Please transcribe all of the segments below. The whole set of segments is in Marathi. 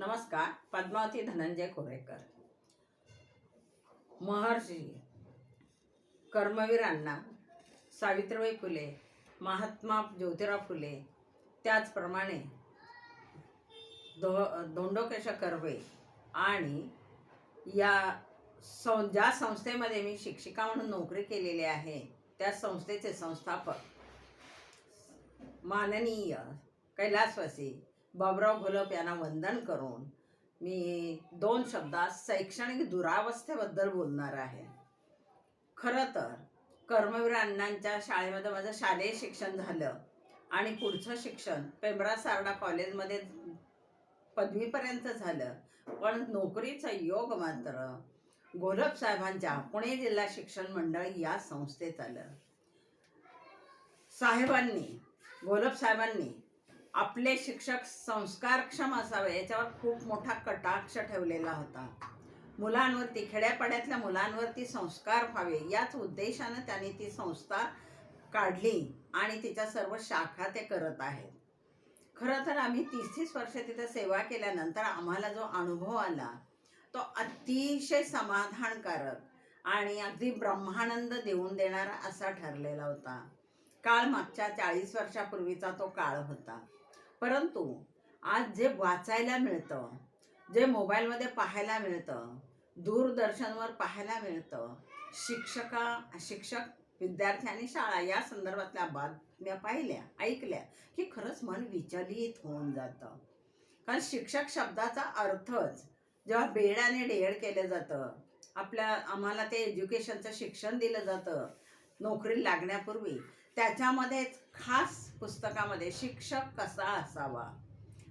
नमस्कार पद्मावती धनंजय कोरेकर. महर्षी कर्मवीरांना सावित्रीबाई फुले महात्मा ज्योतिराव फुले त्याचप्रमाणे दो दोंडोकेश कर्वे आणि या सं ज्या संस्थेमध्ये मी शिक्षिका म्हणून नोकरी केलेली आहे त्या संस्थेचे संस्थापक माननीय कैलासवासी बाबराव घोलप यांना वंदन करून मी दोन शब्दात शैक्षणिक दुरावस्थेबद्दल बोलणार आहे. खरं तर कर्मवीर अण्णांच्या शाळेमध्ये माझं शालेय शिक्षण झालं आणि पुढचं शिक्षण पेंबरा सारडा कॉलेजमध्ये पदवीपर्यंत झालं. पण नोकरीचा योग मात्र गोलप साहेबांच्या पुणे जिल्हा शिक्षण मंडळ या संस्थेत आलं. साहेबांनी गोलप साहेबांनी आपले शिक्षक संस्कारक्षम असावे याच्यावर खूप मोठा कटाक्ष ठेवलेला होता. मुलांवरती खेड्यापाड्यातल्या मुलांवरती संस्कार व्हावे याच उद्देशानं त्यांनी ती संस्था काढली आणि तिच्या सर्व शाखा ते करत आहेत. खरं तर आम्ही तीस तीस वर्ष तिथं सेवा केल्यानंतर आम्हाला जो अनुभव आला तो अतिशय समाधानकारक आणि अगदी ब्रह्मानंद देऊन देणारा असा ठरलेला होता. काळ मागच्या चाळीस वर्षापूर्वीचा तो काळ होता. परंतु आज जे वाचायला मिळतं जे मोबाईलमध्ये पाहायला मिळतं दूरदर्शनवर पाहायला मिळतं शिक्षका शिक्षक विद्यार्थी आणि शाळा या संदर्भातल्या बातम्या पाहिल्या ऐकल्या की खरंच मन विचलित होऊन जातं. कारण शिक्षक शब्दाचा अर्थच जेव्हा बेडाने डेड केलं जातं आपल्या आम्हाला ते एज्युकेशनचं शिक्षण दिलं जातं नोकरी लागण्यापूर्वी त्याच्यामध्येच खास पुस्तकामध्ये शिक्षक कसा असावा?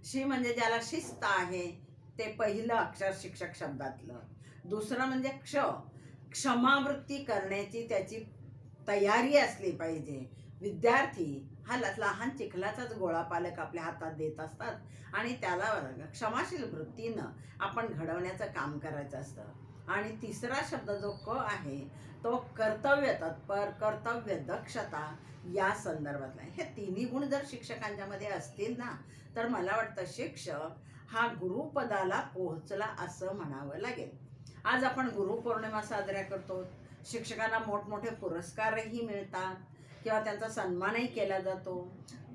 शी म्हणजे ज्याला शिस्त आहे ते पहिलं अक्षर शिक्षक शब्दातलं. दुसरं म्हणजे क्ष. क्षमावृत्ती करण्याची त्याची तयारी असली पाहिजे. विद्यार्थी हा लहान चिखलाचाच गोळा पालक आपल्या हातात देत असतात आणि त्याला क्षमाशील वृत्तीनं आपण घडवण्याचं काम करायचं असतं. आणि तिसरा शब्द जो क आहे तो कर्तव्य तत्पर कर्तव्य दक्षता या संदर्भातला हे तिन्ही गुण जर शिक्षकांच्यामध्ये असतील ना तर मला वाटतं शिक्षक हा गुरुपदाला पोहोचला असं म्हणावं लागेल. आज आपण गुरुपौर्णिमा साजऱ्या करतो. शिक्षकांना मोठमोठे पुरस्कारही मिळतात किंवा त्यांचा सन्मानही केला जातो.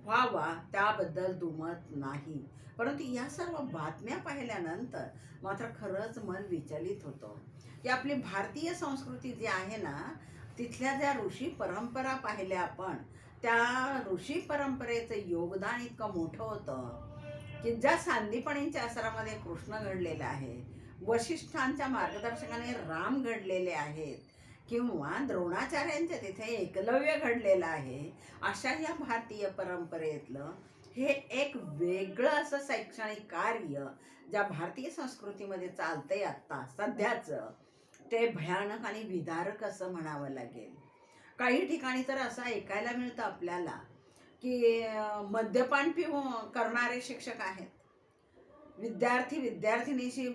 व्हावा त्याबद्दल दुमत नाही. परंतु या सर्व बातम्या पाहिल्यानंतर मात्र खरंच मन विचलित होतं. की आपली भारतीय संस्कृती जी आहे ना तिथल्या ज्या ऋषी परंपरा पाहिल्या आपण त्या ऋषी परंपरेचं योगदान इतकं मोठं होतं की ज्या सांदीपणींच्या आसरामध्ये कृष्ण घडलेला आहे वशिष्ठांच्या मार्गदर्शकाने राम घडलेले आहेत किंवा द्रोणाचार्यांच्या तिथे एकलव्य घडलेलं आहे अशा या भारतीय परंपरेतलं हे एक वेगळं असं शैक्षणिक कार्य ज्या भारतीय संस्कृतीमध्ये चालतंय आत्ता सध्याचं ते भयानक आणि विदारक असं म्हणावं लागेल. काही ठिकाणी तर असं ऐकायला मिळतं आपल्याला की मद्यपान पिऊन करणारे शिक्षक आहेत. विद्यार्थी विद्यार्थिनीशी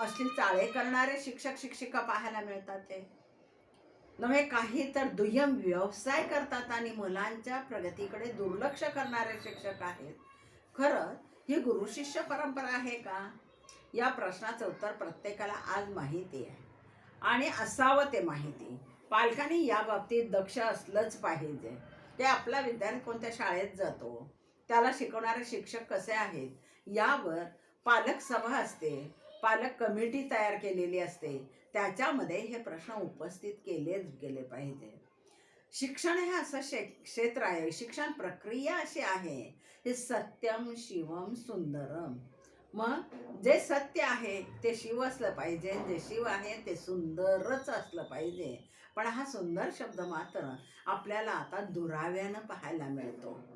असली चाळे करणारे शिक्षक शिक्षिका पाहायला मिळतात ते. नव्हे काही तर दुय्यम व्यवसाय करतात आणि मुलांच्या प्रगतीकडे दुर्लक्ष करणारे शिक्षक आहेत. खरं ही गुरु शिष्य परंपरा आहे का? या प्रश्नाचं उत्तर प्रत्येकाला आज माहिती आहे. आणि असावं ते माहिती. पालकांनी या बाबतीत दक्ष असलंच पाहिजे. ते आपला विद्यार्थी कोणत्या शाळेत जातो? त्याला शिकवणारे शिक्षक कसे आहेत? यावर पालक सभा असते. पालक कमिटी तयार केलेली असते. त्याच्यामध्ये हे प्रश्न उपस्थित केलेच गेले पाहिजे. शिक्षण हे असं शे क्षेत्र आहे. शिक्षण प्रक्रिया अशी आहे. हे सत्यम शिवम सुंदरम. मग जे सत्य आहे ते शिव असलं पाहिजे. जे शिव आहे ते सुंदरच असलं पाहिजे. पण हा सुंदर शब्द मात्र आपल्याला आता दुराव्यानं पाहायला मिळतो.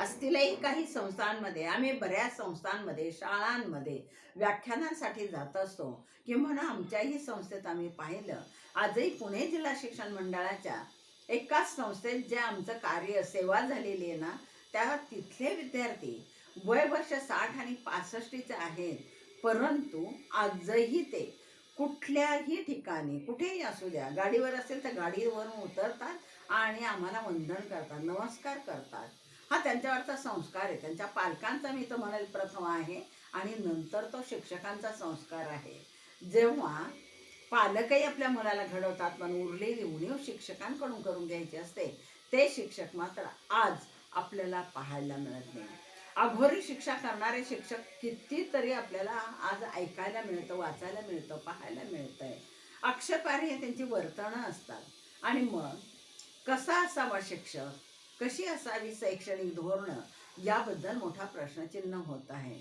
असतीलही काही संस्थांमध्ये आम्ही बऱ्याच संस्थांमध्ये शाळांमध्ये व्याख्यानांसाठी जात असतो. किंवा आमच्याही संस्थेत आम्ही पाहिलं. आजही पुणे जिल्हा शिक्षण मंडळाच्या एकाच संस्थेत जे आमचं कार्य सेवा झालेली आहे ना त्या तिथले विद्यार्थी वय वर्ष साठ आणि पासष्टीचे आहेत. परंतु आजही ते कुठल्याही ठिकाणी कुठेही असू द्या गाडीवर असेल तर गाडीवरून उतरतात आणि आम्हाला वंदन करतात नमस्कार करतात. हा त्यांच्यावरचा संस्कार आहे. त्यांच्या पालकांचा मी तर म्हणेल प्रथम आहे आणि नंतर तो शिक्षकांचा संस्कार आहे. जेव्हा पालकही आपल्या मुलाला घडवतात पण उरलेली उणीव शिक्षकांकडून करून घ्यायची असते ते शिक्षक मात्र आज आपल्याला पाहायला मिळत नाही. अघोरी शिक्षा करणारे शिक्षक कितीतरी आपल्याला आज ऐकायला मिळतं वाचायला मिळतं पाहायला मिळतंय. हे त्यांची वर्तणं असतात. आणि मग कसा असावा शिक्षक? कशी असावी शैक्षणिक धोरणं याबद्दल मोठा प्रश्नचिन्ह होत आहे.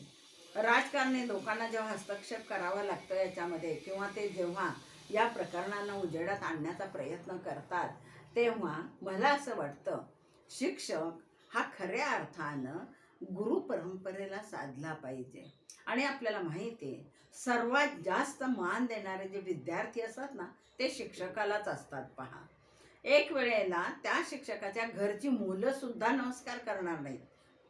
राजकारणी लोकांना जेव्हा हस्तक्षेप करावा लागतो याच्यामध्ये किंवा ते जेव्हा या प्रकरणांना उजेडात आणण्याचा प्रयत्न करतात तेव्हा मला असं वाटतं शिक्षक हा खऱ्या अर्थानं गुरु परंपरेला साधला पाहिजे. आणि आपल्याला माहिती आहे सर्वात जास्त मान देणारे जे विद्यार्थी असतात ना ते शिक्षकालाच असतात पहा. एक वेळेला त्या शिक्षकाच्या घरची मुलं सुद्धा नमस्कार करणार नाहीत.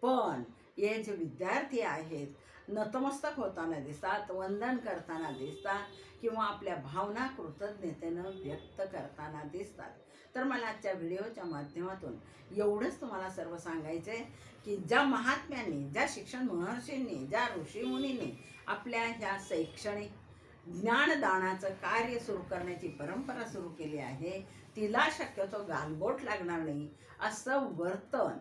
पण हे जे विद्यार्थी आहेत नतमस्तक होताना दिसतात वंदन करताना दिसतात किंवा आपल्या भावना कृतज्ञतेनं व्यक्त करताना दिसतात. तर मला आजच्या व्हिडिओच्या माध्यमातून एवढंच तुम्हाला सर्व सांगायचं आहे की ज्या महात्म्यांनी ज्या शिक्षण महर्षींनी ज्या ऋषीमुनींनी आपल्या ह्या शैक्षणिक ज्ञानदानाचं कार्य सुरू करण्याची परंपरा सुरू केली आहे तिला शक्यतो गालबोट लागणार नाही असं वर्तन.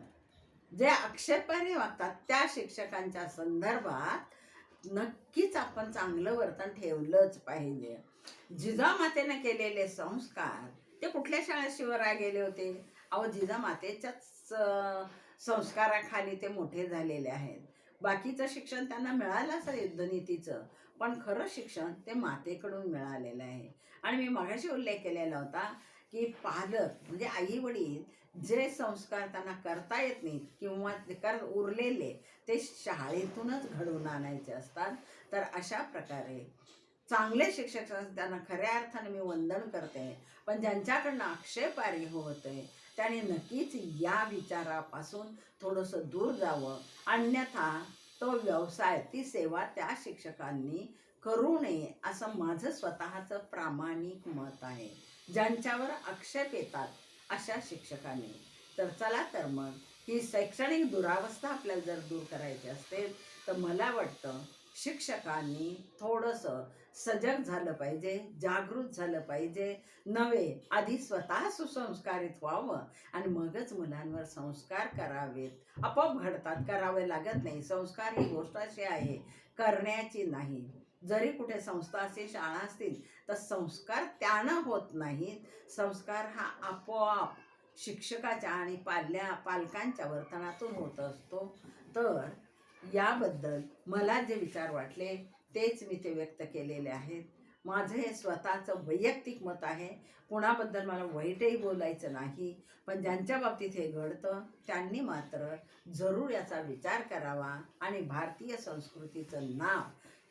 जे आक्षेपाने वागतात त्या शिक्षकांच्या संदर्भात नक्कीच आपण चांगलं वर्तन ठेवलंच पाहिजे. जिजामातेनं केलेले संस्कार ते कुठल्या शाळा शिवराय गेले होते? अहो जिजामातेच्याच संस्काराखाली ते मोठे झालेले आहेत. बाकीचं शिक्षण त्यांना मिळालं असं युद्धनीतीचं. पण खरं शिक्षण ते मातेकडून मिळालेलं आहे. आणि मी मगाशी उल्लेख केलेला होता की पालक म्हणजे आई वडील जे संस्कार त्यांना करता येत नाहीत किंवा कर उरलेले ते शाळेतूनच घडवून आणायचे असतात. तर अशा प्रकारे चांगले शिक्षक त्यांना खऱ्या अर्थाने मी वंदन करते. पण ज्यांच्याकडनं आक्षेपारी होते त्याने नक्कीच या विचारापासून थोडंसं दूर जावं. अन्यथा तो व्यवसाय ती सेवा त्या शिक्षकांनी करू नये असं माझं स्वतःचं प्रामाणिक मत आहे. ज्यांच्यावर आक्षेप येतात अशा शिक्षकांनी. तर चला तर मग ही शैक्षणिक दुरावस्था आपल्याला जर दूर करायची असेल तर मला वाटतं शिक्षकांनी थोडंसं सजग झालं पाहिजे जागृत झालं पाहिजे. नव्हे आधी स्वतः सुसंस्कारित व्हावं आणि मगच मुलांवर संस्कार करावेत. आपोआप घडतात करावे लागत नाही. संस्कार ही गोष्ट अशी आहे करण्याची नाही. जरी कुठे संस्था असतील शाळा असतील तर संस्कार त्यानं होत नाहीत. संस्कार हा आपोआप शिक्षकाच्या आणि पाल्या पालकांच्या वर्तनातून होत असतो. तर याबद्दल मला जे विचार वाटले तेच मी ते व्यक्त केलेले आहेत. माझं हे स्वतःचं वैयक्तिक मत आहे. कुणाबद्दल मला वाईटही बोलायचं नाही. पण ज्यांच्या बाबतीत हे घडतं त्यांनी मात्र जरूर याचा विचार करावा आणि भारतीय संस्कृतीचं नाव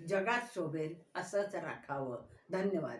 जगात शोभेल असंच राखावं. धन्यवाद.